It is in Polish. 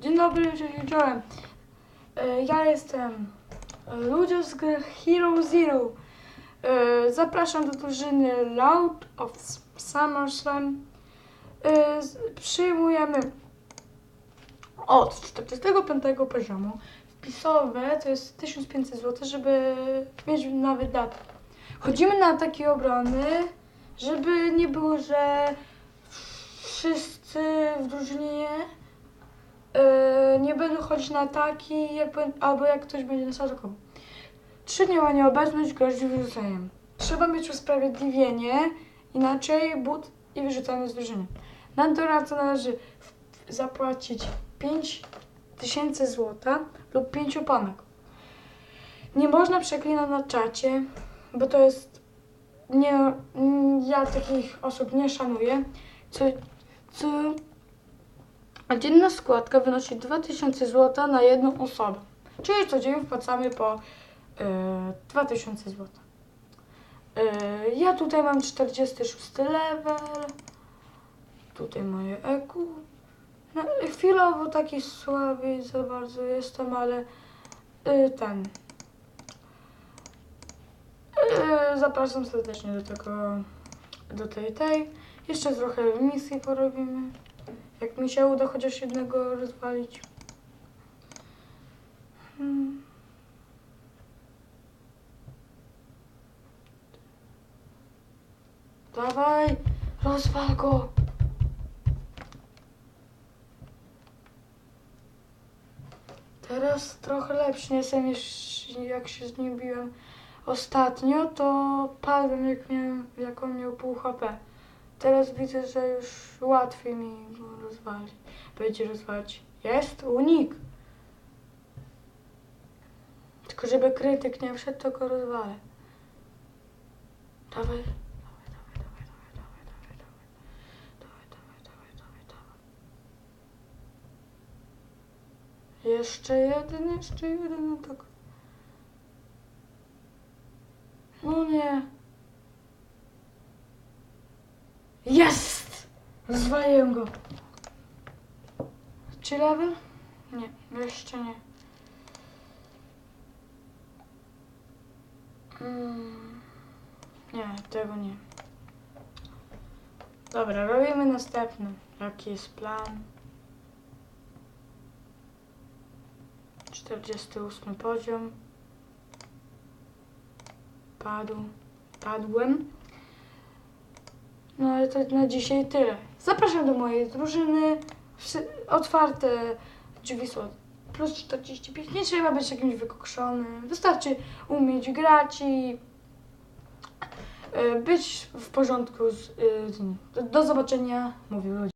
Dzień dobry, cześć wieczorem. E, Ja jestem e, Ludzio z gry Hero Zero. E, Zapraszam do drużyny Loud of SummerSlam. Przyjmujemy od 45 poziomu. Wpisowe to jest 1500 zł, żeby mieć na wydatek. Chodzimy na takie obrony, żeby nie było, że wszyscy w drużynie nie będą chodzić na ataki, jak, albo jak ktoś będzie nas atakował. Trzy dni ma nieobecność grozi wyrzuceniem. Trzeba mieć usprawiedliwienie, inaczej but i wyrzucamy z drużyny. Na doradcę należy zapłacić 5 tysięcy złota lub 5 panek. Nie można przeklinać na czacie, bo to jest nie, ja takich osób nie szanuję, co, co a dzienna składka wynosi 2000 zł na jedną osobę. Czyli codziennie wpłacamy po y, 2000 zł. Ja tutaj mam 46 level. Tutaj moje EQ. No, chwilowo taki słaby za bardzo jestem, ale y, ten. Y, zapraszam serdecznie do tego, do tej, tej. Jeszcze trochę misji porobimy. Jak mi się uda chociaż jednego rozwalić. Hmm. Dawaj, rozwal go. Teraz trochę lepszy jestem niż jak się z nim biłem ostatnio, to padłem jak, miałem, jak on miał pół HP. Teraz widzę, że już łatwiej mi go rozwali. Będzie rozwalić. Jest unik. Tylko żeby krytyk nie wszedł, to go rozwalę. Dawaj. Jeszcze jeden, jeszcze jeden, no tak. No nie. Jest! Rozwaliłem go. Czy level? Nie, jeszcze nie. Mm, nie, tego nie. Dobra, robimy następny. Jaki jest plan? 48 poziom. Padł. Padłem. No ale to na dzisiaj tyle. Zapraszam do mojej drużyny. Otwarte drzwi są plus 45. Nie trzeba być jakimś wykokszonym. Wystarczy umieć grać i e, być w porządku z, e, z. Do, zobaczenia, mówił ludzie.